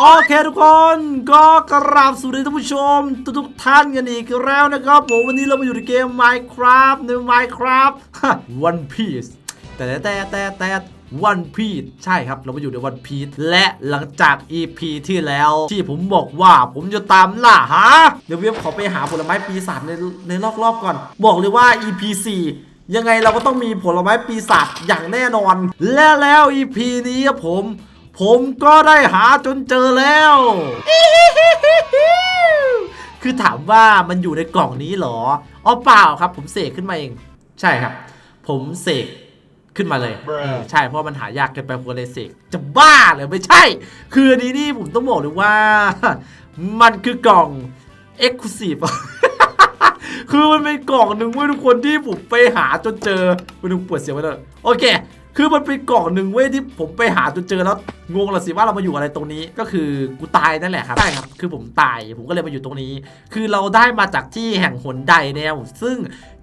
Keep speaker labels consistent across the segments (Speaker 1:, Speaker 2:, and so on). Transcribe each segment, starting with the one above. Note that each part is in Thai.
Speaker 1: โอเคทุกคนก็กราบสวัสดีท่านผู้ชมทุกทุกท่านกันอีกแล้วนะครับผมวันนี้เรามาอยู่ในเกม Minecraft ใน Minecraft One Piece แต่แต่แต่แต่ One Piece ใช่ครับ เรามาอยู่ใน One Piece และหลังจาก EP ที่แล้ว ที่ผมบอกว่าผมจะตามล่าหาเดี๋ยวเวียขอไปหาผลไม้ปีศาจในในรอบๆก่อน บอกเลยว่า EP 4ยังไงเราก็ต้องมีผลไม้ปีศาจอย่างแน่นอน และแล้ว EP นี้ครับผม ผมก็ได้หาจนเจอแล้ว คือถามว่ามันอยู่ในกล่องนี้เหรออ๋อเปล่าครับ ผมเสกขึ้นมาเอง ใช่ครับ ผมเสกขึ้นมาเลย
Speaker 2: Bruh
Speaker 1: เออใช่เพราะมันหายากเกินไปผมก็เลยเสกจะบ้าเหรอไม่ใช่ คืออันนี้นี่ผมต้องบอกเลยว่า มันคือกล่อง Exclusive คือมันเป็นกล่องหนึ่งเว้ยทุกคนที่ผมไปหาจนเจอไม่ต้องปวดเสียงไว้เลยโอเค คือมันเป็นกล่องหนึ่งเว้ยที่ผมไปหาจนเจอแล้วงงละสิว่าเรามาอยู่อะไรตรงนี้ก็คือกูตายนั่นแหละครับใช่ครับคือผมตายผมก็เลยมาอยู่ตรงนี้ คือเราได้มาจากที่แห่งหนใดแนวซึ่ง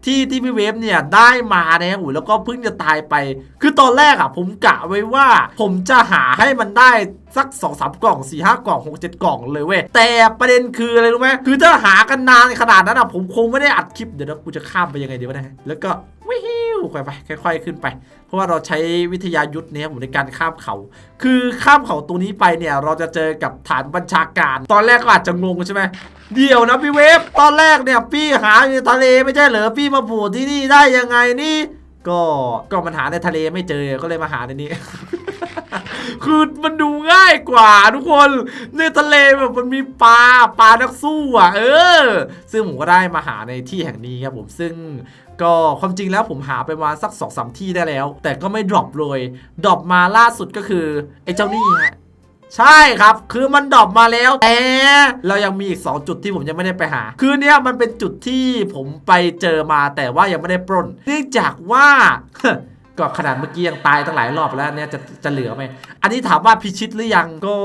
Speaker 1: ที่ที่พี่เวฟเนี่ยได้มาแนวแล้วก็เพิ่งจะตายไป คือตอนแรกอะผมกะไว้ว่า ผมจะหาให้มันได้สัก2อสกล่อง4ี่ห้ากล่อง 6 7 กล่องเลยเว้ย แต่ประเด็นคืออะไรรู้ไหมคือถ้าหากันนานขนาดนั้นอะผมคงไม่ได้อัดคลิปเดี๋ยวนะกูจะข้ามไปยังไงดีวะเนะแล้วก็วิ วไปไปค่อยๆขึ้นไป เพราะว่าเราใช้วิทยายุทธ์เนี่ยผมในการข้ามเขา คือข้ามเขาตัวนี้ไปเนี่ยเราจะเจอกับฐานบัญชาการ ตอนแรกก็อาจจะงงใช่ไหมเดี๋ยวนะพี่เวฟตอนแรกเนี่ยพี่หาในทะเลไม่ใช่เหรอพี่มาผูที่นี่ได้ยังไงนี่ ก็ก็มันหาในทะเลไม่เจอก็เลยมาหาในนี้ คือมันดูง่ายกว่าทุกคนในทะเลแบบมันมีปลาปลานักสู้อะเออ ซึ่งผมก็ได้มาหาในที่แห่งนี้ครับผมซึ่งก็ความจริงแล้วผมหาไปมาสักสองสามที่ได้แล้ว แต่ก็ไม่ดรอปเลยดรอปมาล่าสุดก็คือไอ้เจ้านี่ฮะใช่ครับ คือมันดรอปมาแล้ว แต่เรายังมีอีก 2 จุดที่ผมยังไม่ได้ไปหา คือเนี้ยมันเป็นจุดที่ผมไปเจอมาแต่ว่ายังไม่ได้ปล้น เนื่องจากว่า ก็ขนาดเมื่อกี้ยังตายตั้งหลายรอบแล้วเนี่ยจะจะเหลือไหมอันนี้ถามว่าพิชิตหรือยังก็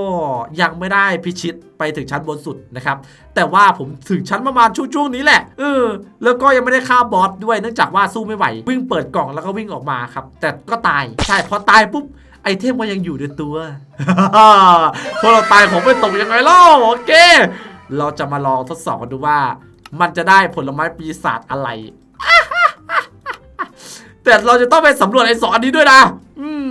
Speaker 1: ยังไม่ได้พิชิตไปถึงชั้นบนสุดนะครับ แต่ว่าผมถึงชั้นประมาณช่วงนี้แหละเออแล้วก็ยังไม่ได้ฆ่าบอสด้วยเนื่องจากว่าสู้ไม่ไหว วิ่งเปิดกล่องแล้วก็วิ่งออกมาครับ แต่ก็ตายใช่พอตายปุ๊บไอเทมก็ยังอยู่ในตัวพอเราตายของไม่ตกยังไงล่าโอเค เราจะมาลองทดสอบกันดูว่า มันจะได้ผลไม้ปีศาจอะไร แต่เราจะต้องไปสำรวจไอ้สองอันนี้ด้วยนะ อืม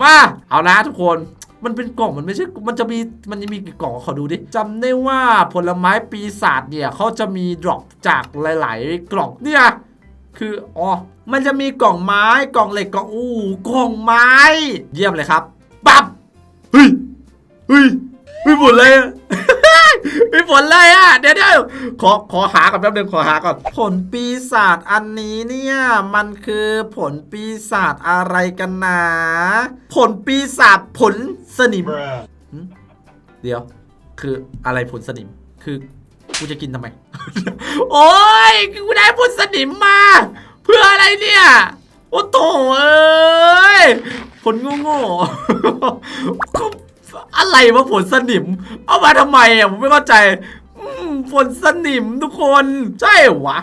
Speaker 1: มา เอานะทุกคนมันเป็นกล่องมันไม่ใช่ มันจะมี มันจะมีกี่กล่องขอดูดิจำได้ว่าผลไม้ปีศาจเนี่ยเขาจะมีดรอปจากหลาย ๆ กล่องเนี่ย คือ อ๋อ มันจะมีกล่องไม้ กล่องเหล็ก กล่อง อู้ กล่องไม้ เยี่ยมเลยครับ ปั๊บ เฮ้ย เฮ้ยไม่ผลเลยอะ ม่ผลเลยอะ เดี๋ยวเดี๋ยวขอขอหาก่อนแป๊บนึงขอหาก่อน ผลปีศาจอันนี้เนี่ย มันคือผลปีศาจอะไรกันนะ ผลปีศาจผลสนิม
Speaker 2: Bruh.
Speaker 1: เดี๋ยว คืออะไรผลสนิม คือกูจะกินทำไม โอ้ยกูได้ผลสนิมมา เพื่ออะไรเนี่ย โอ้โตเอ้ยผลโง่ๆก็ อะไรวะผลสนิม เอามาทำไมอะผมไม่เข้าใจผลสนิมทุกคน ใช่หวะ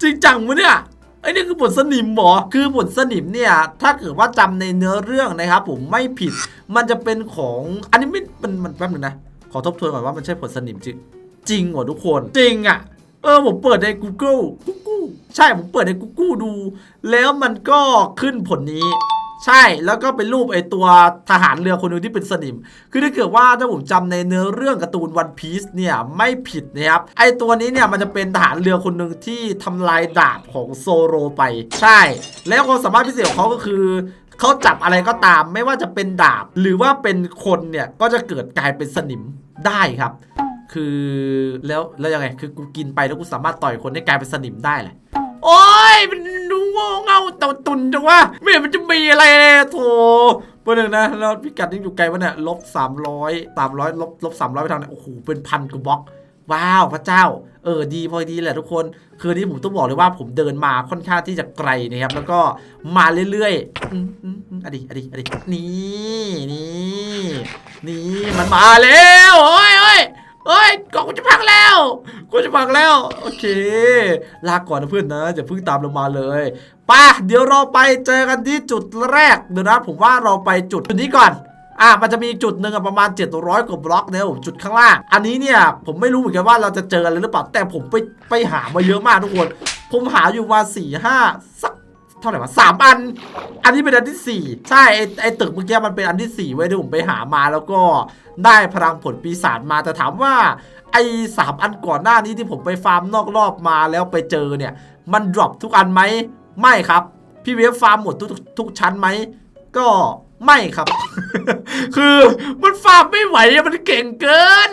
Speaker 1: จริงจังวะเนี่ยไอ้นี่คือผลสนิมหรอคือผลสนิมเนี่ย ถ้าเกิดว่าจำในเนื้อเรื่องนะครับ ผมไม่ผิด มันจะเป็นของอันนี้ไม่มันมันแป๊บนึงนะ ขอทบทวนก่อนว่ามันใช่ผลสนิมจริงจริงเหรอทุกคน จริงอะ เออผมเปิดใน Google Google ใช่ผมเปิดใน Google ดู แล้วมันก็ขึ้นผลนี้ ใช่แล้วก็เป็นรูปไอตัวทหารเรือคนหนึงที่เป็นสนิม คือถ้าเกิดว่าถ้าผมจำในเนื้อเรื่องการ์ตูนวันพีซเนี่ยไม่ผิดนะครับไอตัวนี้เนี่ยมันจะเป็นทหารเรือคนหนึ่งที่ทำลายดาบของโซโรไป ใช่ แล้วความสามารถพิเศษของเขาก็คือเขาจับอะไรก็ตามไม่ว่าจะเป็นดาบ หรือว่าเป็นคนเนี่ยก็จะเกิดกลายเป็นสนิมได้ครับ คือแล้วแล้วยังไงคือกูกินไปแล้วกูสามารถต่อยคนให้กลายเป็นสนิมได้แหละโอ้ยมัน ง่เง่าเต่าตุนจังวะไม่เห็นมันจะมีอะไรเลยโถเพื่อนนะแล้วพิกัดยังอยู่ไกลวะเนี่ยลบสามร้อยสามร้อยลบลบสามร้อยไปทางไหนโอ้โหเป็นพันกว่าบล็อกว้าวพระเจ้า เออดีพอดีแหละทุกคน คืนนี้ผมต้องบอกเลยว่าผมเดินมาค่อนข้างที่จะไกลนะครับ แล้วก็มาเรื่อยๆอืมอืมอืมอะดีอดีอดีนี่นี่นี่มันมาแล้วโอ้ยโอ้ย เอ้ยกล่องกูจะพังแล้วกูจะพังแล้ว โอเค ลาก่อนนะเพื่อนนะอย่าเพิ่งตามเรามาเลยป่ะเดี๋ยวเราไปเจอกันที่จุดแรกเดี๋ยวนะผมว่าเราไปจุดนี้ก่อนอะมันจะมีจุดหนึ่งประมาณ 700กว่าบล็อกนะครับผมจุดข้างล่าง อันนี้เนี่ยผมไม่รู้เหมือนกันว่าเราจะเจออะไรหรือเปล่าแต่ผมไปไปหามาเยอะมากทุกคน ผมหาอยู่มาสี่ห้าสัก ท่าไหร่วะสามอัน อันนี้เป็นอันที่สี่ใช่ไอไอตึกเมื่อกี้มันเป็นอันที่สี่ไว้ยที่ผมไปหามาแล้วก็ได้พลังผลปีศาจมาแต่ถามว่า ไอสามอันก่อนหน้านี้ที่ผมไปฟาร์มนอกรอบมาแล้วไปเจอเนี่ย มันดรอปทุกอันไหมไม่ครับ พี่เวฟฟาร์มหมดทุกทุกชั้นไหมก็ไม่ครับ คือมันฟาร์มไม่ไหวอะมันเก่งเกิน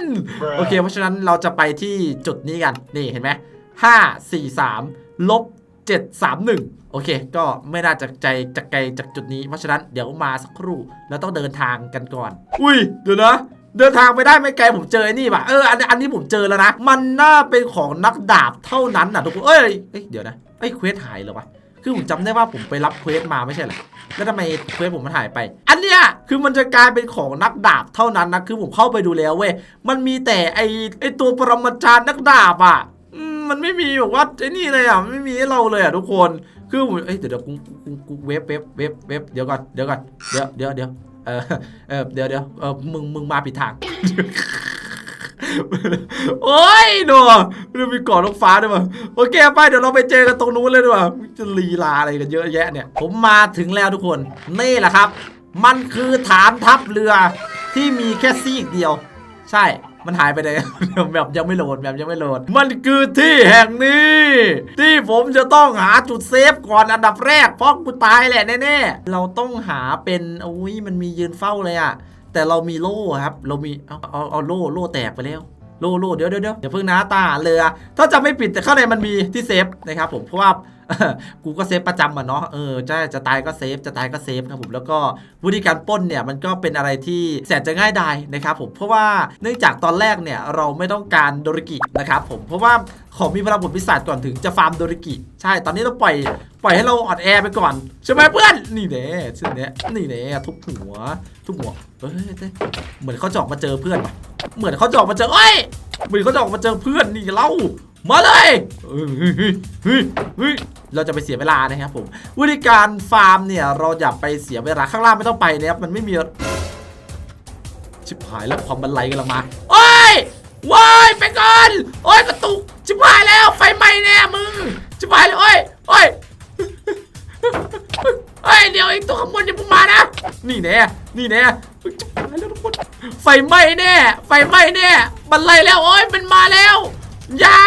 Speaker 1: โอเค เพราะฉะนั้นเราจะไปที่จุดนี้กัน นี่เห็นไหมห้าสี่สามลบเจ็ดสามหนึ่ง โอเค ก็ไม่น่าจะใจจะไกลจากจุดนี้ เพราะฉะนั้นเดี๋ยวมาสักครู่แล้วต้องเดินทางกันก่อน อุ้ยเดี๋ยวนะเดินทางไปได้ไม่ไกลผมเจอไอ้นี่ป่ะเอออันอันนี้ผมเจอแล้วนะ มันน่าเป็นของนักดาบเท่านั้นนะทุกคนเอ้ยเอ้ยเดี๋ยวนะเอ้ยเควสหายเหรอวะคือผมจำได้ว่าผมไปรับเควสมาไม่ใช่เหรอแล้วทำไมเควสผมมันหายไป อันเนี้ยคือมันจะกลายเป็นของนักดาบเท่านั้นนะคือผมเข้าไปดูแล้วเว้ยมันมีแต่ไอไอตัวปรมาจารย์นักดาบอะมมันไม่มีแบบว่าไอ้นี่เลยอะไม่มีให้เราเลยอะทุกคน คือผมเอ้ยเดี๋ยวเดี๋ยวกูกูกูเว็บเว็บเว็บเว็บเดี๋ยวก่อนเดี๋ยวก่อนเดี๋ยวเดี๋ยวเดี๋ยวเออเออเดี๋ยวเดี๋ยวเออมึงมึงมาผิดทาง โอ้ยหนูมันมีกาะนกฟ้าด้วยมั้ยโอเคไปเดี๋ยวเราไปเจอกันตรงนู้นเลยดีกว่าจะลีลาอะไรกันเยอะแยะเนี่ย ผมมาถึงแล้วทุกคนนี่แหละครับ มันคือฐานทัพเรือที่มีแค่ซีกเดียว ใช่ มันหายไปเลย แบบยังไม่โหลดแบบยังไม่โหลด มันคือที่แห่งนี้ ที่ผมจะต้องหาจุดเซฟก่อนอันดับแรกเพราะกูตายแหละแน่ๆเราต้องหาเป็นอุ้ยมันมียืนเฝ้าเลยอะแต่เรามีโล่ครับ เรามีเอาเอาเอาโล่โล่แตกไปแล้วโล่โล่เดี๋ยวเดี๋ยวเดี๋ยวอย่าเพิ่งนะตาเรือ ถ้าจะไม่ปิดแต่ข้างในมันมีที่เซฟนะครับผมเพราะว่า กูก็เซฟประจำอะเนาะเออจะจะตายก็เซฟจะตายก็เซฟครับผมแล้วก็วิธีการปล้นเนี่ยมันก็เป็นอะไรที่แสนจะง่ายดายนะครับผมเพราะว่าเนื่องจากตอนแรกเนี่ยเราไม่ต้องการโดริกินะครับผมเพราะว่าของมีพลังผลพิศาจก่อนถึงจะฟาร์มโดริกิ ใช่ตอนนี้เราปล่อยปล่อยให้เราออนแอไปก่อน ใช่ไหมเพื่อนนี่แน่ชื่อเนี้ยนี่แน่ทุบหัว ทุบหัวเฮ้ยเฮ้ยเหมือนเขาจอกมาเจอเพื่อนเหมือนเขาจอกมาเจอเอ้ยเหมือนเขาจอกมาเจอเพื่อนนี่เรา มาเลยเฮ้ยเฮ้ยเราจะไปเสียเวลานะครับผมวิธีการฟาร์มเนี่ยเราอย่าไปเสียเวลาข้างล่างไม่ต้องไปนะครับมันไม่มี ชิบหายแล้วความบันไลกำลังมาโอ้ยว้ายไปก่อนโอ้ยกระตุกชิบหายแล้วไฟไหม้แน่มึงชิบหายแล้วโอ้ยโอ้ยเฮ้ยเดี๋ยวไอ้ตัวข้างบนจะพุ่งมานะ นี่แน่นี่แน่ชิบหายแล้วทุกคนไฟไหม้แน่ไฟไหม้แน่บันไลแล้วโอ้ยมันมาแล้ว อย่า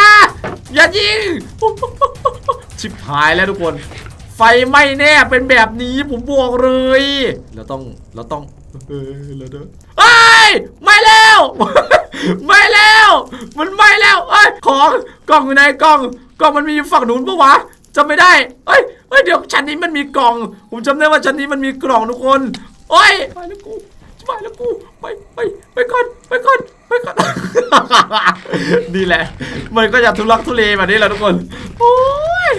Speaker 1: อย่ายิง ชิบหายแล้วทุกคน ไฟไหม้แน่เป็นแบบนี้ผมบอกเลย เราต้อง เราต้องเออเราเด้อเอ้ไม่แล้ว ไม่แล้ว มันไม่แล้วเอ้ยของกล่องอยู่ไหนกล่องกล่องมันมีอยู่ฝั่งนู้นปะวะจำไม่ได้เอ้ยเอ้ย เดี๋ยวชั้นนี้มันมีกล่อง ผมจำได้ว่าชั้นนี้มันมีกล่องทุกคน โอ้ยไปแล้วกู ไปแล้วกูไปไปไปก่อนไปก่อนไปก่อนนี่แหละ มันก็จะทุลักทุเลแบบนี้แหละทุกคนโอ้ย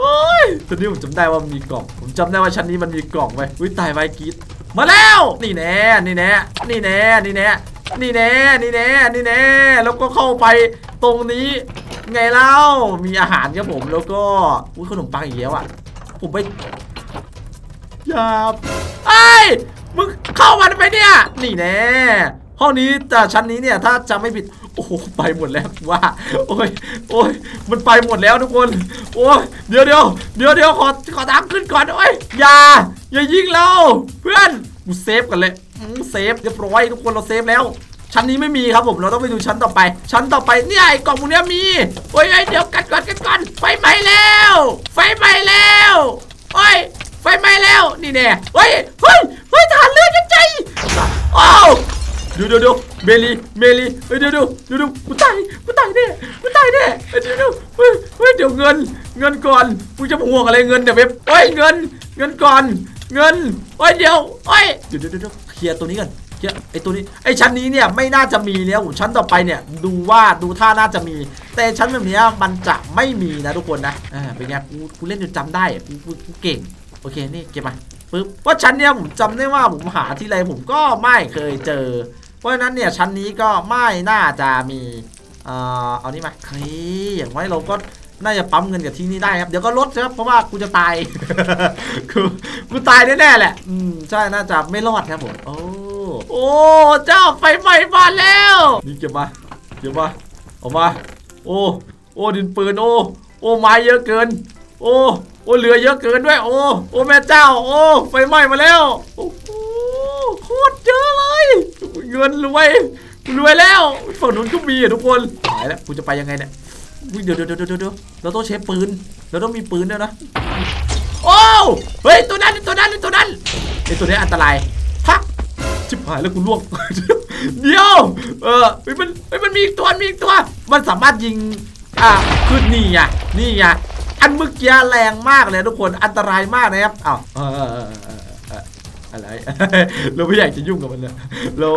Speaker 1: โอ้ยตอนนี้ผมจำได้ว่ามีกล่อง ผมจำได้ว่าชั้นนี้มันมีกล่องไว้วิตายไว้กรีดมาแล้ว นี่แน่นี่แน่นี่แน่นี่แน่นี่แน่นี่แน่นี่แน่แล้วก็เข้าไปตรงนี้ ไงเล่ามีอาหารครับผมแล้วก็อุ้ยขนมปังอีกแล้วอะผมไปอย่าไอ้ มึงเข้ามาไมเนี่ย นี่แน่ห้องนี้แต่ชั้นนี้เนี่ย ถ้าจะไม่ผิด โอ้โหไปหมดแล้วว่า โอ้ยโอ้ยมันไปหมดแล้วทุกคน โอ้ยเดี๋ยวเดี๋ยวเดี๋ยวเดี๋ยวขอขอตามขึ้นก่อนโอ้ยอย่า อย่ายิงเรา เพื่อนกูเซฟกันเลยเซฟเรียบร้อยทุกคนเราเซฟแล้วชั้นนี้ไม่มีครับผมเราต้องไปดูชั้นต่อไป ชั้นต่อไปเนี่ยไอ้กล่องพวกนี้มีโอ้ยเอ้ยเดี๋ยวกันก่อนกันก่อนไฟไหม้แล้ว ไฟไหม้แล้วโอ้ย ไฟไหม้แล้วนี่แน่เฮ้ยเฮ้ยเฮ้ยทหารเรือจะใจอ้าวเดี๋ยวเดี๋ยวเดี๋ยวเมลีเมลีเฮ้ยดี๋ยวเดี๋ยวเดี๋ยวเดี๋ยวกูตายกูตายแน่กูตายแน่เฮ้ยดี๋ยวเดี๋ยวเฮ้ยเฮ้ยเดี๋ยวเงิน เงินก่อนกูจะห่วงอะไรเงินเดี๋ยวเว็บเฮ้ยเงิน เงินก่อน เงินเฮ้ยเดี๋ยวเฮ้ยเดี๋ยวเดี๋ยวเดี๋ยวเคลียร์ตัวนี้ก่อนเคลียร์ไอ้ตัวนี้ไอ้ชั้นนี้เนี่ยไม่น่าจะมีแล้วชั้นต่อไปเนี่ยดูว่าดูท่าน่าจะมี แต่ชั้นแบบเนี้ยมันจะไม่มีนะทุกคนนะอ่าเป็นไงกูกูเล่นจนจำได้กูกูเก่ง โอเคนี่เก็บมาปึ๊บเพราชั้นเนี้ยผมจำได้ว่าผมหาที่ไรผมก็ไม่เคยเจอ เพราะฉะนั้นเนี่ยชั้นนี้ก็ไม่น่าจะมีเอ่อเอานี่มาเฮ้ยอย่างไว้เราก็น่าจะปั๊มเงินกับที่นี่ได้ครับ เดี๋ยวก็ลดครับ เพราะว่ากูจะตายคือกูตายแน่ๆแหละ อืมใช่น่าจะไม่รอดครับผมโอ้โอ้เจ้าไฟไหม้บ้านแล้ว นี่เก็บมาเก็บมาออกมา โอ้โอ้ดินปืนโอ้โอ้ไม้เยอะเกิน โอ้โอ้เหลือเยอะเกินด้วย โอ้โอ้แม่เจ้า โอ้ไฟไหม้มาแล้วโอ้โหโคตรเยอะเลยเงินรวยรวยแล้วฝั่งนู้นก็มีอะทุกคนหายแล้วกูจะไปยังไงเนี่ยอุ๊ยเดี๋ยวเดี๋ยวเดี๋ยวเดี๋ยวเราต้องใช้ปืนเราต้องมีปืนด้วยนะโอ้เฮ้ยตัวนั้นตัวนั้นตัวนั้นไอตัวนี้อันตรายพักชิบหายแล้วกูล่วงเดี๋ยวเออเฮ้มันเฮ้มันมีอีกตัวมีอีกตัว มันสามารถยิงอ่าคือนี่ไงนี่ไง อันเมื่อกี้แรงมากเลยทุกคนอันตรายมากนะครับอ้าวเออเอะไรเราไม่อยากจะยุ่งกับมันเลยเรา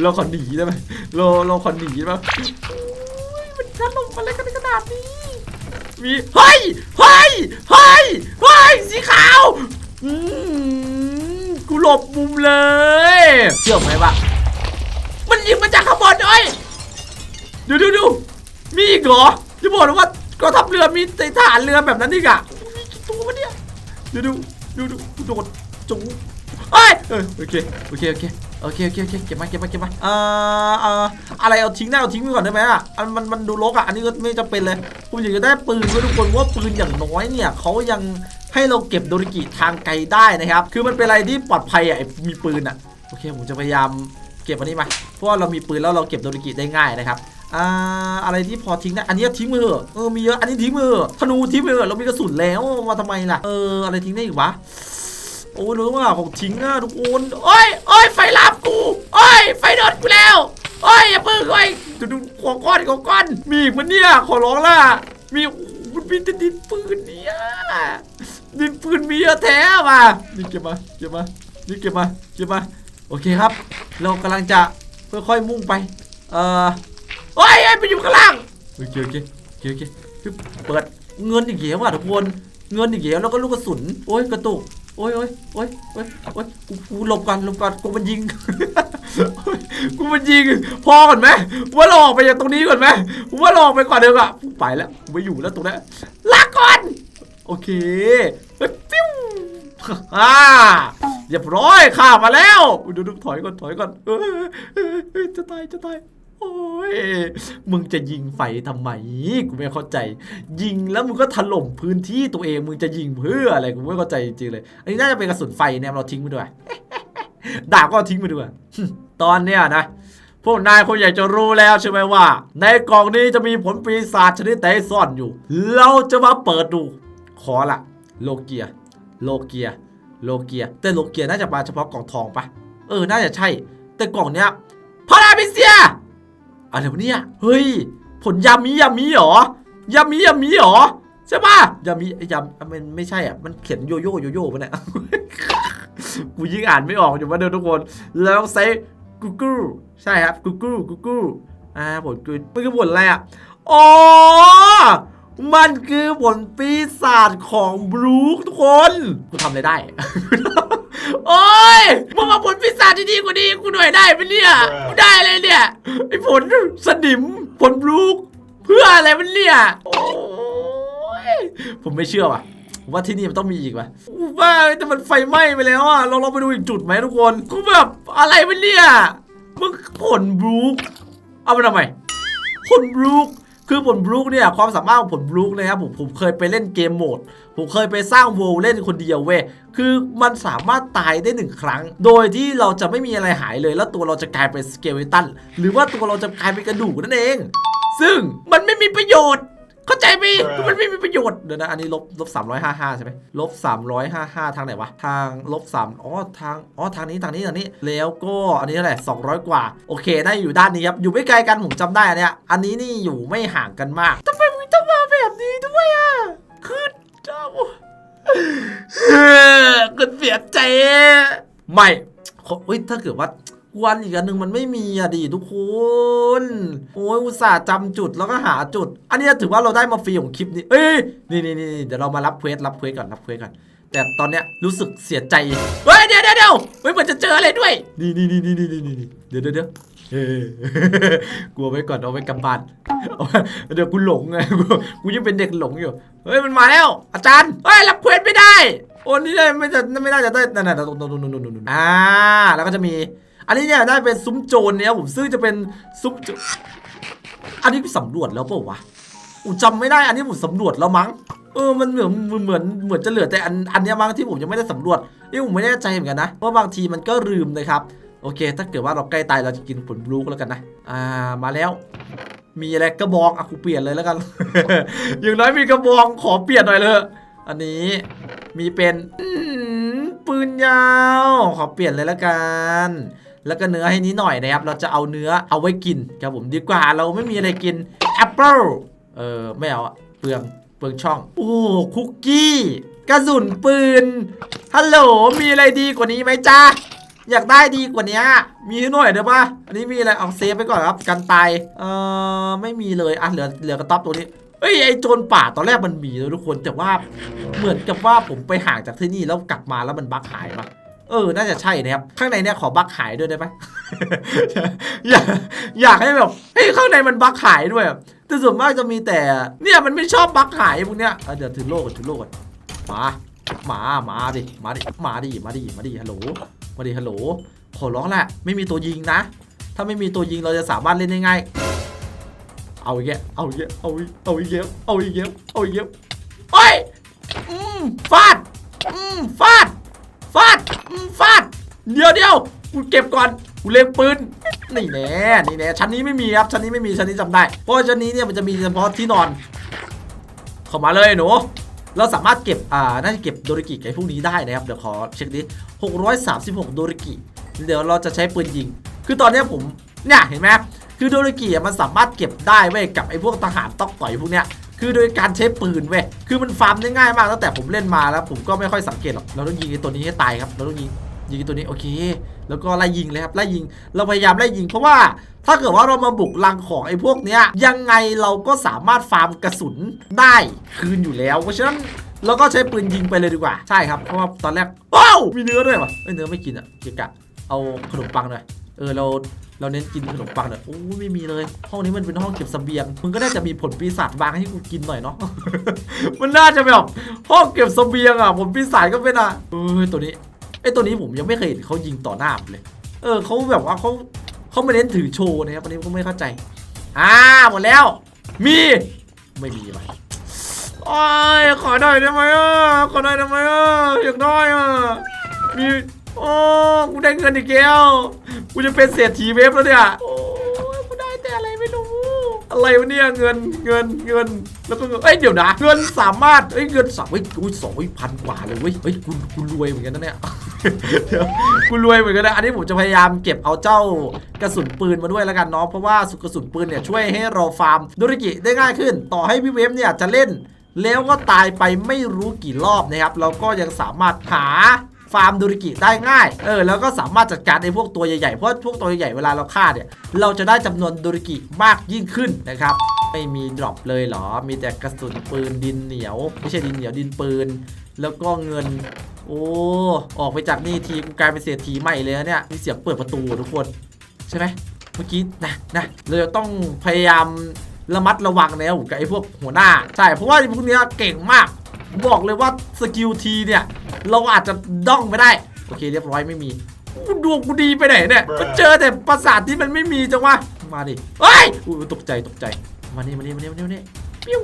Speaker 1: เราขอหนีได้ไหมเราเราขอหนีได้ไหมโอ้ยมันถล่มอะไรกันขนาดนี้มีเฮ้ยเฮ้ยเฮ้ยเฮ้ยสีขาวอืมกูหลบมุมเลยเชื่อไหมวะมันยิงมาจากข้างบนเอ้ยดูดูดูมีอีกเหรอจะบอกนะว่า ก็ทัพเรือมีแต่ทหารเรือแบบนั้นอีกอะมีกี่ตัววะเนี่ยดูดูดูดูโดดจูเอ้ยเออโอเคโอเคโอเคโอเคโอเคโอเคเก็บมาเก็บมาเก็บมาอ่อเอ่ออะไรเอาทิ้งได้เอาทิ้งไปก่อนได้ไหมอะอันมันมันดูรกอะอันนี้ก็ไม่จำเป็นเลยผมอยากจะได้ปืนไว้ทุกคนว่าปืนอย่างน้อยเนี่ยเขายังให้เราเก็บโดริกิทางไกลได้นะครับ คือมันเป็นอะไรที่ปลอดภัยอะไอ้มีปืนอะโอเคผมจะพยายามเก็บอันนี้มาเพราะว่าเรามีปืนแล้วเราเก็บโดริกิได้ง่ายนะครับ อ่าอะไรที่พอทิ้งได้ อันนี้ทิ้งมือเออมีเยอะ อันนี้ทิ้งมือเถอะธนูทิ้งมือเรามีกระสุนแล้วมาทำไมล่ะ เออ อะไรทิ้งได้อีกวะ โอ้ยรู้ว่าของทิ้งอะทุกคนโอ้ยโอ้ยไฟลับกูโอ้ยไฟโดนกูแล้วโอ้ยอย่าเพิ่งโอ้ยดูดูของก้อนของก้อน มีอีกมันเนี่ย ขอร้องล่ะ มีมันมีแต่ดินปืนเนี่ยดินปืนมีเยอะแท้มานี่เก็บมาเก็บมานี่เก็บมาเก็บมา โอเคครับ เรากำลังจะค่อยๆมุ่งไป เอ่อ โอ้ยเอ้ยไปอยู่ข้างล่างโอเคโอเคโอเคโอเคปึ๊บเปิดเงินอีกเหี้ยว่ะทุกคนเงินอีกเหี้ยวแล้วก็ลูกกระสุนโอ้ยกระตุกโอ้ยโอ้ยโอ้ยโอ้ยโอ้ยกูกูหลบก่อนหลบก่อนกูมันยิงกูมันยิงพอก่อนไหมว่าเราออกไปจากตรงนี้ก่อนไหมว่าเราออกไปก่อนเดี๋ยวอะไปแล้วกูไม่อยู่แล้วตรงนี้นลาก่อนโอเคปิ้วอ่าเรียบร้อยข้ามาแล้วดูดูถอยก่อนถอยก่อนจะตายจะตาย โอ้ยมึงจะยิงไฟทำไมกูไม่เข้าใจ ยิงแล้วมึงก็ถล่มพื้นที่ตัวเองมึงจะยิงเพื่ออะไรกูไม่เข้าใจจริงเลย อันนี้น่าจะเป็นกระสุนไฟเนี่ยเราทิ้งไปด้วยดาบก็ทิ้งไปด้วยตอนเนี้ยนะพวกนายคงอยากจะรู้แล้วใช่ไหมว่า ในกล่องนี้จะมีผลปีศาจชนิดไหนซ่อนอยู่ เราจะมาเปิดดู ขอละโลเกีย โลเกีย โลเกีย แต่โลเกียน่าจะมาเฉพาะกล่องทองปะเออ น่าจะใช่ แต่กล่องเนี้ยพาราบิเซีย อะไรวะเนี่ย เฮ้ย ผลยามียามีหรอยามียามีหรอใช่ปะยามีไอยามมันไม่ใช่อะ มันเขียนโยโย่โยโย่ปะเนี่ย กูยิ่งอ่านไม่ออกอยู่ว่าเดินทุกคน แล้วเซกูกูใช่ครับกูกูกูกูอ่าผลกูมันคือผลอะไรอะอ๋อมันคือผลปีศาจของบรูคทุกคนกูทำอะไรได้ โอ้ยมึงมาผลปีศาจที่ดีกว่านี้กูหน่อยได้ไหมเนี่ยกูได้เลยเนี่ยไอ้ผลสนิมผลบลูกเพื่ออะไรมันเนี่ยโอ้ยผมไม่เชื่อว่ะผมว่าที่นี่มันต้องมีอีกว่ะกูว่าแต่มันไฟไหม้ไปแล้วอะเราลองไปดูอีกจุดไหมทุกคนกูแบบอะไรมันเนี่ยมึงผลบลูกเอามาทำไมผลบลูกคือผลบลูกเนี่ยความสามารถของผลบลูกนะครับผมผมเคยไปเล่นเกมโหมด ผมเคยไปสร้างโวลเล่นคนเดียวเว้ย คือมันสามารถตายได้หนึ่งครั้ง โดยที่เราจะไม่มีอะไรหายเลย แล้วตัวเราจะกลายเป็นสเกเลตันหรือว่าตัวเราจะกลายเป็นกระดูกนั่นเอง ซึ่งมันไม่มีประโยชน์ เข้าใจไหมมันไม่มีประโยชน์เดี๋ยวนะอันนี้ลบลบสามร้อยห้าห้าใช่ไหมลบสามร้อยห้าห้าทางไหนวะ ทางลบสามอ๋อทางอ๋อทางนี้ทางนี้ทางนี้ แล้วก็อันนี้เท่าไหร่สองร้อยกว่า โอเคได้อยู่ด้านนี้ครับอยู่ไม่ไกลกันผมจำได้อันเนี้ยอันนี้นี่อยู่ไม่ห่างกันมากทำไมมึงต้องมาแบบนี้ด้วยอะคือเจ้าเออ กูเสียใจ ไม่เฮ้ยถ้าเกิดว่าวันอีกอันหนึ่งมันไม่มีอะดิทุกคน โอ้ยอุตส่าห์จำจุดแล้วก็หาจุด อันนี้ถือว่าเราได้มาฟรีของคลิปนี้ เอ้ย นี่นี่นี่เดี๋ยวเรามารับเควสรับเควสก่อนรับเควสก่อน แต่ตอนเนี้ยรู้สึกเสียใจ เฮ้ยเดี๋ยวเดี๋ยวเดี๋ยวเฮ้ยเหมือนจะเจออะไรด้วย นี่นี่นี่นี่นี่นี่เดี๋ยวเดี๋ยว เดี๋ยวเฮ้ยกลัวไว้ก่อนเอาไว้กำบันเดี๋ยวกูหลงไงกูยังเป็นเด็กหลงอยู่เฮ้ยมันมาแล้ว อาจารย์เฮ้ยรับเควสไม่ได้โอ้นี่ไม่จะไม่น่าจะได้นั่นน่ะตรงตรงตรงตรงตรงอ่าแล้วก็จะมี อันนี้เนี่ยได้เป็นซุ้มโจรเนี่ยผมซึ่งจะเป็นซุ้มโจรอันนี้สำรวจแล้วเปล่าวะอูจำไม่ได้อันนี้ผมสำรวจแล้วมั้งเออ มันเหมือนเหมือนเหมือนจะเหลือแต่อันอันนี้ยมั้งที่ผมยังไม่ได้สำรวจนี่ผมไม่แน่ใจเหมือนกันนะเพราะบางทีมันก็ลืมนะครับ โอเค ถ้าเกิดว่าเราใกล้ตายเราจะกินผลบลูกแล้วกันนะ อ่า มาแล้ว มีอะไรกระบองอะกูเปลี่ยนเลยแล้วกัน อย่างน้อยมีกระบองขอเปลี่ยนหน่อยเลย อันนี้มีเป็นปืนยาว ขอเปลี่ยนเลยแล้วกัน แล้วก็เนื้อให้นี้หน่อยนะครับ เราจะเอาเนื้อเอาไว้กินครับผมดีกว่าเราไม่มีอะไรกินแอปเปิลเออไม่เอาเปลืองเปลืองช่อง โอ้คุกกี้ กระสุนปืนฮัลโหลมีอะไรดีกว่านี้ไหมจ๊ะ อยากได้ดีกว่านี้มีให้หน่อยได้ปะอันนี้มีอะไรเอาเซฟไปก่อนครับ กันตายเอ่อไม่มีเลยอะเหลือเหลือกระต๊อบตัวนี้เอ้ยไอโจรป่าตอนแรกมันมีเลยทุกคนแต่ว่าเหมือนกับว่าผมไปห่างจากที่นี่แล้วกลับมาแล้วมันบั๊กหายปะเออ น่าจะใช่นะครับ ข้างในเนี่ยขอบั๊กหายด้วยได้ไหมอยากอยากให้แบบเฮ้ยข้างในมันบั๊กหายด้วย แต่ส่วนมากจะมีแต่ เนี่ยมันไม่ชอบบั๊กหายพวกเนี้ยเดี๋ยวถือโล่ก่อนถือโล่ก่อนมา มา มาดิ มาดิ มาดิ มาดิ มาดิ ฮัลโหล มาดิฮัลโหล ขอร้องแหละ ไม่มีตัวยิงนะ ถ้าไม่มีตัวยิงเราจะสามารถเล่นได้ง่าย เอาอีกแล้วเอาอีกแล้วเอาอีกเอาอีกแล้วเอาอีกแล้วเอาอีกแล้วโอ้ยอืมฟาดอืมฟาด ฟาดอืมฟาด เดี๋ยวเดี๋ยวกูเก็บก่อน กูเล็งปืน นี่แน่ นี่แน่ ชั้นนี้ไม่มีครับ ชั้นนี้ไม่มี ชั้นนี้จำได้ เพราะชั้นนี้เนี่ยมันจะมีเฉพาะที่นอน เข้ามาเลยหนู เราสามารถเก็บ อ่า น่าจะเก็บโดริกิไอ้พวกนี้ได้นะครับ เดี๋ยวขอเช็คดิ636 โดริกิ เดี๋ยวเราจะใช้ปืนยิง คือตอนนี้ผม เนี่ย เห็นไหมคือโดริกิมันสามารถเก็บได้เว้ย กับไอ้พวกทหารตอกต่อยพวกเนี้ย คือโดยการใช้ปืนเว้ย คือมันฟาร์มได้ง่ายมากตั้งแต่ผมเล่นมาแล้ว ผมก็ไม่ค่อยสังเกตหรอก เราต้องยิงไอ้ตัวนี้ให้ตายครับ เราต้องยิง ยิงตัวนี้ โอเค แล้วก็ไล่ยิงเลยครับไล่ยิงเราพยายามไล่ยิงเพราะว่าถ้าเกิดว่าเรามาบุกรังของไอ้พวกเนี้ยยังไงเราก็สามารถฟาร์มกระสุนได้คืนอยู่แล้ว เพราะฉะนั้นเราก็ใช้ปืนยิงไปเลยดีกว่าใช่ครับเพราะว่าตอนแรกว้าวมีเนื้อด้วยวะเอ้ยเนื้อไม่กินอะเกะกะเอาขนมปังหน่อยเออเราเราเน้นกินขนมปังหน่อยโอ้ไม่มีเลย ห้องนี้มันเป็นห้องเก็บสเสบียง มึงก็น่าจะมีผลปีศาจวางให้กูกินหน่อยเนาะ มันน่าจะแบบห้องเก็บสเสบียงอะผลปีศาจก็เป็นอะเออตัวนี้ ไอ้ตัวนี้ผมยังไม่เคยเห็นเขายิงต่อหน้าผมเลย เออเขาแบบว่าเขาเขาไม่เน้นถือโชว์นะครับอันนี้ผมไม่เข้าใจ อ่าหมดแล้ว มีไม่มีอะไรโอ้ยขอหน่อยได้ไหมอะขอหน่อยได้ไหมอะอยากได้อะมีโอ้กูได้เงินอีกแล้วกูจะเป็นเศรษฐีเวฟแล้วเนี่ยโอ้ อะไรวะเนี่ยเงินเงินเงินแล้วก็เงินเอ้ยเดี๋ยวนะเงินสามารถเอ้ยเงินสามเฮ้ยอุ้ยสองพันกว่าเลยเว้ยเฮ้ยกูกูรวยเหมือนกันนะเนี่ยเดี๋ยวกูรวยเหมือนกันนะอันนี้ผมจะพยายามเก็บเอาเจ้ากระสุนปืนมาด้วยแล้วกันเนาะเพราะว่าสุกระสุนปืนเนี่ยช่วยให้เราฟาร์มโดริกิได้ง่ายขึ้น ต่อให้พี่เวฟเนี่ยจะเล่นแล้วก็ตายไปไม่รู้กี่รอบนะครับ เราก็ยังสามารถหา ฟาร์มโดริกิได้ง่าย เออ แล้วก็สามารถจัดการไอ้พวกตัวใหญ่ๆ เพราะพวกตัวใหญ่ๆ เวลาเราฆ่าเนี่ย เราจะได้จำนวนโดริกิมากยิ่งขึ้นนะครับ ไม่มีดรอปเลยเหรอ มีแต่กระสุนปืนดินเหนียว ไม่ใช่ดินเหนียวดินปืน แล้วก็เงิน โอ้ ออกไปจากนี่ทีกูกลายเป็นเศรษฐีใหม่เลยเนี่ย มีเสียงเปิดประตูทุกคน ใช่ไหมเมื่อกี้นะนะเราจะต้องพยายามระมัดระวังแล้วกับไอ้พวกหัวหน้า ใช่ เพราะว่าไอ้พวกเนี้ยเก่งมาก บอกเลยว่าสกิลทีเนี่ย เราอาจจะด้องไม่ได้ โอเคเรียบร้อยไม่มีกูดวงกูดีไปไหนเนี่ยมันเจอแต่ประสาทที่มันไม่มีจังวะมาดิเฮ้ยอุ้ยตกใจตกใจมานี่มานี่มานี่มานี่มานี่ปิ้ว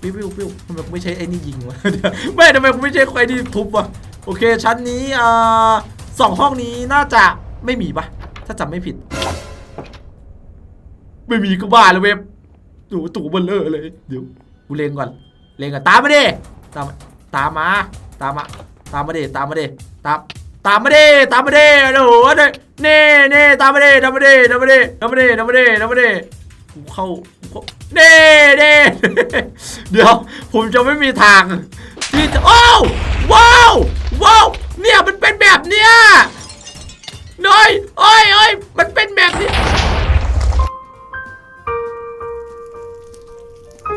Speaker 1: ปิ้วปิ้วปิ้วทำไมกูไม่ใช้ไอ้นี่ยิงวะเดี๋ยวไม่ทำไมกูไม่ใช้ไอ้นี่ทุบวะโอเคชั้นนี้อ่าสองห้องนี้น่าจะไม่มีปะถ้าจำไม่ผิด ไม่มีก็บ้าแล้วเว็บดูตู่เบลเลอร์เลยเดี๋ยวกูเลงก่อนเลงก่อนตามมาดิ ตามมาตามมา ตามมา ตามมาดิตามมาดิตาม ตามมาดิตามมาดิโอ้โหเน่เน่เน่ตามมาดิตามมาดิตามมาดิตามมาดิตามมาดิตามมาดิกูเข้ากูเข้าเน่เน่เดี๋ยว ผมจะไม่มีทางที่จะโอ้าวว้าวว้าวเนี่ยมันเป็นแบบเนี้ยน่อยโอ้ยโอ้ยมันเป็นแบบนี้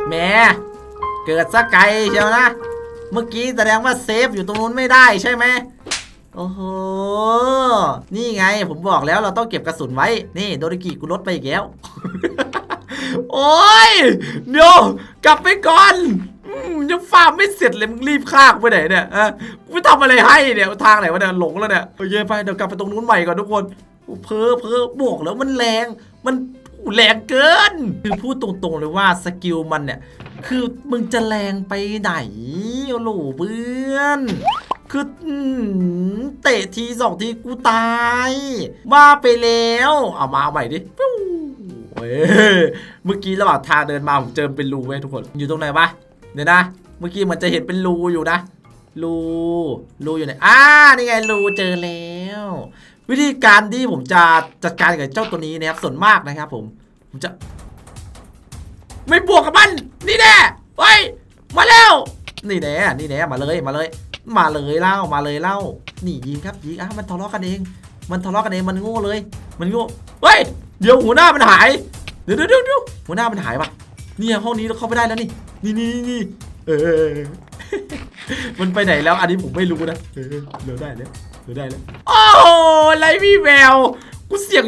Speaker 1: แหม เกิดซะไกลเชียวนะ เมื่อกี้แสดงว่าเซฟอยู่ตรงนู้นไม่ได้ใช่ไหมโอ้โห นี่ไงผมบอกแล้วเราต้องเก็บกระสุนไว้ นี่โดริกิกูลดไปอีกแล้ว โอ้ย เดี๋ยวกลับไปก่อนอยังฟาร์มไม่เสร็จเลยมึงรีบฆ่ากูไปไหนเนี่ยอะกูทำอะไรให้เนี่ยทางไหนวะเนี่ยหลงแล้วเนี่ยโอเคไปเดี๋ยวกลับไปตรงนู้นใหม่ก่อนทุกคนเพอเพอบอกแล้วมันแรง มันแรงเกิน คือพูดตรงๆเลยว่าสกิลมันเนี่ย คือมึงจะแรงไปไหนโอ้โหเพื่อนคือเตะทีสองทีกูตายว่าไปแล้ว เอามาเอาใหม่ดิเว้ยเมื่อกี้ระหว่างทางเดินมาผมเจอเป็นรูเว้ยทุกคน อยู่ตรงไหนวะเดี๋ยวนะ เมื่อกี้มันจะเห็นเป็นรูอยู่นะ รู รูอยู่ไหน อ่า นี่ไงรูเจอแล้ว วิธีการที่ผมจะจัดการกับเจ้าตัวนี้นะครับ ส่วนมากนะครับผม ผมจะ ไม่บวกกับมัน นี่แน่เฮ้ยมาแล้ว นี่แน่นี่แน่มาเลยมาเลย มาเลยเล่ามาเลยเล่า นี่ยิงครับยิงอะมันทะเลาะกันเอง มันทะเลาะกันเองมันโง่เลย มันโง่เฮ้ยเดี๋ยวหัวหน้ามันหาย เดี๋ยวเดี๋ยวเดี๋ยวหัวหน้ามันหายปะเนี่ยห้องนี้เราเข้าไปได้แล้วนี่ นี่นี่นี่เออ มันไปไหนแล้วอันนี้ผมไม่รู้นะเออเราได้แล้วเราได้แล้วโอ้ไรพี่แววกูเสียง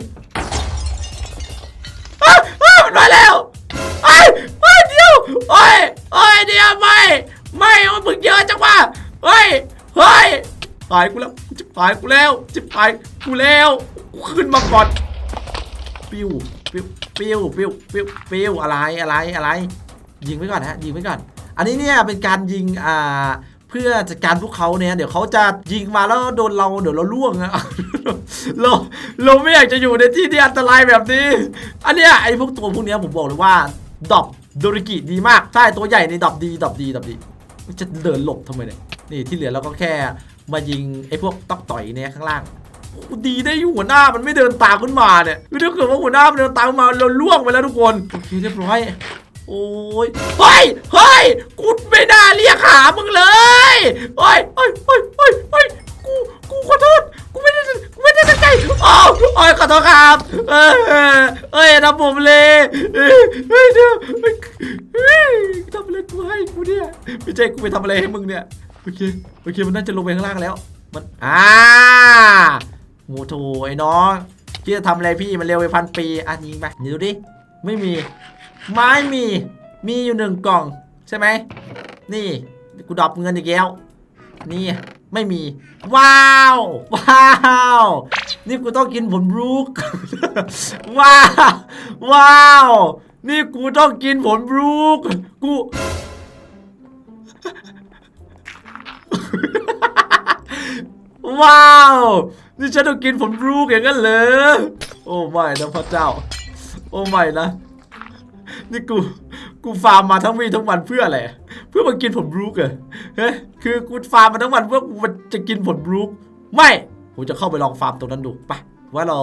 Speaker 1: ไอ้ไอ้ยเดี๋ยวโอ้ยโอ้ยเดี๋ยวไม่ไม่โอ้ยมึงเยอะจังวะเฮ้ยเฮ้ยตายกูแล้วจิบตายกูแล้วจิบตายกูแล้วกูขึ้นมาก่อนปิ้วปิ้วปิ้วปิ้วปิ้วปิ้วอะไรอะไรอะไร ยิงไว้ก่อนฮะยิงไว้ก่อน อันนี้เนี่ยเป็นการยิงอ่าเพื่อจัดการพวกเขาเนี่ยเดี๋ยวเขาจะยิงมาแล้วโดนเราเดี๋ยวเราล่วงอะเราเราไม่อยากจะอยู่ในที่ที่อันตรายแบบนี้ อันเนี้ยไอ้พวกตัวพวกเนี้ยผมบอกเลยว่า ดอบโดริกิดีมาก ใช่ตัวใหญ่ในดอบดีดอบดีดอบดี จะเดินหลบทำไมเนี่ย นี่ที่เหลือเราก็แค่มายิงไอ้พวกตอกต่อยเนี่ยข้างล่างดีได้อยู่หัวหน้ามันไม่เดินตามขึ้นมาเนี่ยคือถ้าเกิดว่าหัวหน้ามันเดินตามมาเราล่วงไปแล้วทุกคนโอเคเรียบร้อย โอ้ยเฮ้ยเฮ้ยกูไม่น่าเรียกหามึงเลยเฮ้ยเฮ้ยเฮ้ยเฮ้ยเฮ้ยกูกูขอโทษกูไม่ได้กูไม่ได้ตั้งใจอ้าวโอ้ยขอโทษครับ เออเอ้ยทำผมเลยเอ้ยเฮ้ยเดี๋ยวเฮ้ยเฮ้ยทำอะไรกูให้กูเนี่ยไม่ใช่กูไปทำอะไรให้มึงเนี่ยโอเคโอเคมันน่าจะลงไปข้างล่างแล้ว มันอ่าโมโถไอ้น้องคิดจะทำอะไรพี่มันเร็วไปพันปีอะยิงไปดูดิไม่มี ไม้มี มีอยู่หนึ่งกล่อง ใช่ไหมนี่กูดรอปเงินอีกแล้วนี่ ไม่มี ว้าว ว้าว นี่กูต้องกินผลบรูกว้าว ว้าว นี่กูต้องกินผลบรูกกูว้าว นี่ฉันต้องกินผลบรูกอย่างนั้นเลยโอ้ไม่นะพระเจ้า โอ้ไม่นะ นี่กู กูฟาร์มมาทั้งวีทั้งวันเพื่ออะไร เพื่อมากินผลบรูกเหรอ เฮ้ยคือกูฟาร์มมาทั้งวันเพื่อกูจะกินผลบรูกไม่ผมจะเข้าไปลองฟาร์มตรงนั้นดูไปว่าเรา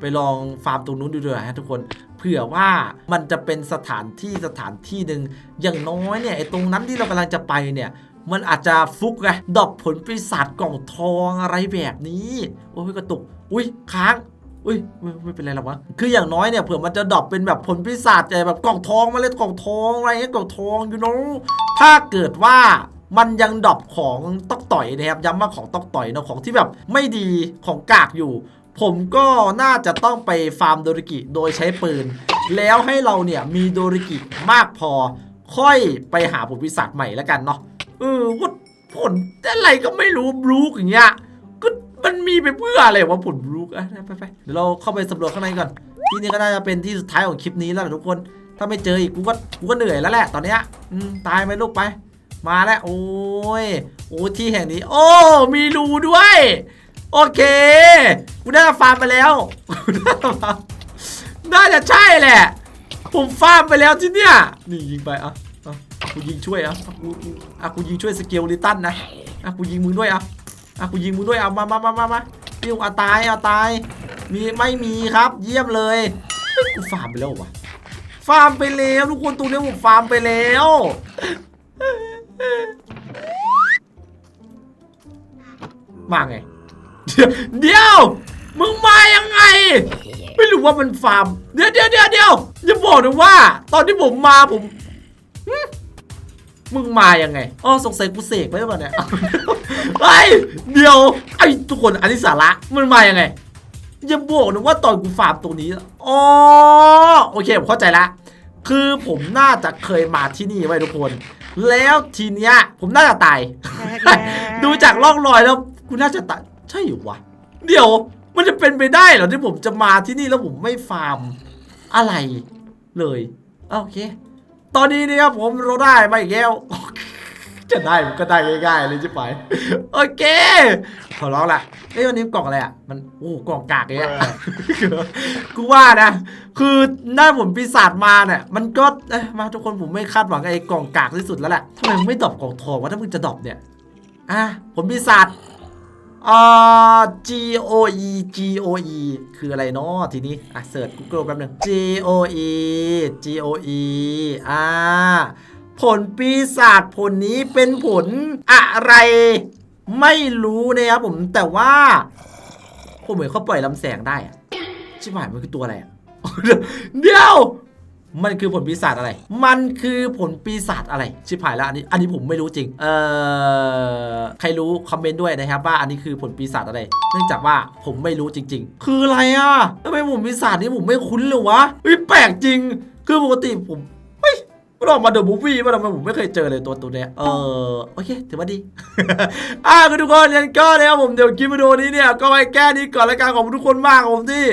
Speaker 1: ไปลองฟาร์มตรงนู้นดูด้วยฮะทุกคนเผื่อว่ามันจะเป็นสถานที่สถานที่หนึ่งอย่างน้อยเนี่ยไอ้ตรงนั้นที่เรากำลังจะไปเนี่ย มันอาจจะฟุกไงดอกผลปีศาจกล่องทองอะไรแบบนี้ โอ้ยกระตุก อุ้ยค้างอุ้ยไม่ไม่เป็นไรหรอกวะคืออย่างน้อยเนี่ยเผื่อมันจะดรอปเป็นแบบผลพิศาจแต่แบบกล่องทองมาเลยกล่องทองอะไรเงี้ยกล่องทองอยู่น้ถ้าเกิดว่า มันยังดรอปของตอกต่อยนะครับย้ำว่าของตอกต่อยเนอะของที่แบบไม่ดีของกากอยู่ ผมก็น่าจะต้องไปฟาร์มโดริกิโดยใช้ปืน แล้วให้เราเนี่ยมีโดริกิมากพอ ค่อยไปหาผลพิศาจใหม่แล้วกันเนาะเออว่าผลอะไรก็ไม่รู้บลูกอย่างเงี้ยก็มันมีไปเพื่ออะไรวะผลบลูกอะไปไปเดี๋ยวเราเข้าไปสำรวจข้างในก่อนที่นี่ก็น่าจะเป็นที่สุดท้ายของคลิปนี้แล้วล่ะทุกคน ถ้าไม่เจออีกกูก็กูก็เหนื่อยแล้วแหละตอนเนี้ยอืมตายไปลูกไป มาแล้วโอ้ยโอ้ที่แห่งนี้ โอ้มีรูด้วย โอเคกูได้ฟาร์มไปแล้วได้ฟาร์มน่าจะใช่แหละ ผมฟาร์มไปแล้วที่เนี้ยนี่ยิงไปอะอะกูยิงช่วยอะอะกูอะกูยิงช่วยสเกลลิตันนะอะกูยิงมึงด้วยอะอะกูยิงมึงด้วยเอามามามามามาปิ้วเอาตายเอาตาย มีไม่มีครับ เยี่ยมเลยเฮ้ยกูฟาร์มไปแล้ววะฟาร์มไปแล้วทุกคนตัวนี้ผมฟาร์มไปแล้ว มาไง เดี๋ยว มึงมายังไง ไม่รู้ว่ามันฟาร์ม เดี๋ยวเดี๋ยวเดี๋ยวเดี๋ยวอย่าบอกนะว่า ตอนที่ผมมาผมหึมึงมายังไงอ๋อสงสัยกูเสกไปหรือเปล่าเนี่ยไอ้ยเดี๋ยว ไอ้ทุกคนอันนี้สาระ มันมายังไงอย่าบอกนะว่าตอนกูฟาร์มตรงนี้ อ๋อ โอเค ผมเข้าใจละ คือผมน่าจะเคยมาที่นี่ไว้ทุกคน แล้วทีเนี้ยผมน่าจะตาย ดูจากร่องรอยแล้วกูน่าจะตายใช่เหรอวะเดี๋ยวมันจะเป็นไปได้เหรอที่ผมจะมาที่นี่แล้วผมไม่ฟาร์มอะไรเลยอะโอเค ตอนนี้เนี่ยครับผมเราได้มาอีกแล้ว จะได้มันก็ได้ง่ายๆเลยใช่ไหมโอเค ขอร้องละเอ้ยวันนี้กล่องอะไรอะ มันโอ้กล่องกากเลยอะ กูว่านะ คือหน้าผมปีศาจมาเนี่ย มันก็เอ้ยมาทุกคนผมไม่คาดหวังไอ้กล่องกากที่สุดแล้วแหละทำไมมึงไม่ดรอปกล่องทองวะถ้ามึงจะดรอปเนี่ย อะผลปีศาจอ่า G O E G O E คืออะไรเนาะทีนี้ อะเสิร์ช Google แป๊บหนึง G O E G O E อ่า ผลปีศาจผลนี้เป็นผลอะไร ไม่รู้นะครับผมแต่ว่า ผมเหมือนเขาปล่อยลำแสงได้อะชิบหายมันคือตัวอะไรอะเดี๋ยว มันคือผลปีศาจอะไร มันคือผลปีศาจอะไร ชิบหายแล้วอันนี้ อันนี้ผมไม่รู้จริง เอ่อ ใครรู้คอมเมนต์ด้วยนะครับว่าอันนี้คือผลปีศาจอะไร เนื่องจากว่าผมไม่รู้จริง ๆ คืออะไรอะทำไมผลปีศาจนี้ผมไม่คุ้นเลยวะเฮ้ยแปลกจริง คือปกติผม มันออกมาเดอะมูฟวี่ป่ะทำไมผมไม่เคยเจอเลยตัวตัวเนี้ยเออโอเค ถือว่าดี อ่าคุณทุกคนยันก็นะครับผมเดี๋ยวคลิปวิดีโอนี้เนี่ยก็ไปแก้นี้ก่อนละกันขอบคุณทุกคนมากผมที่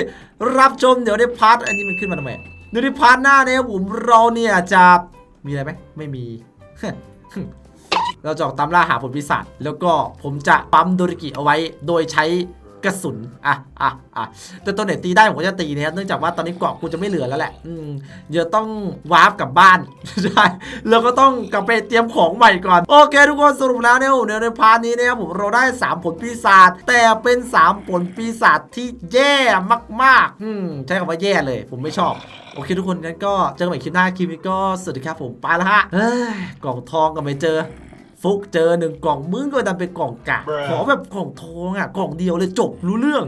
Speaker 1: รับชมเดี๋ยวในพาร์ทอันนี้มันขึ้นมาทำไมเดี๋ยวในพาร์ทหน้าเนี่ยผมเราเนี่ยจะมีอะไรไหมไม่มีเราจะออกตามล่าหาผลปีศาจแล้วก็ผมจะปั๊มโดริกิเอาไว้ โดยใช้ กระสุน อะอะอะแต่ตัวไหนตีได้ผมก็จะตีนะครับเนื่องจากว่าตอนนี้เกาะกูจะไม่เหลือแล้วแหละ อืมเดี๋ยวต้องวาร์ปกลับบ้าน ใช่แล้วก็ต้องกลับไปเตรียมของใหม่ก่อน โอเค ทุกคนสรุปแล้วเนี่ยผมเดี๋ยวในพาร์ทนี้นะครับผมเราได้ 3 ผลปีศาจแต่เป็น 3 ผลปีศาจที่แย่มากๆ อืมใช้คำว่าแย่เลย ผมไม่ชอบ โอเคทุกคนงั้นก็เจอกันใหม่คลิปหน้าคลิปนี้ก็สวัสดีครับผมไปแล้วฮะเฮ้ยกล่องทองก็ไม่เจอ ฟุกเจอหนึ่งกล่องมึงก็ดันเป็นกล่องกะขอแบบกล่องทองอะกล่องเดียวเลยจบรู้เรื่อง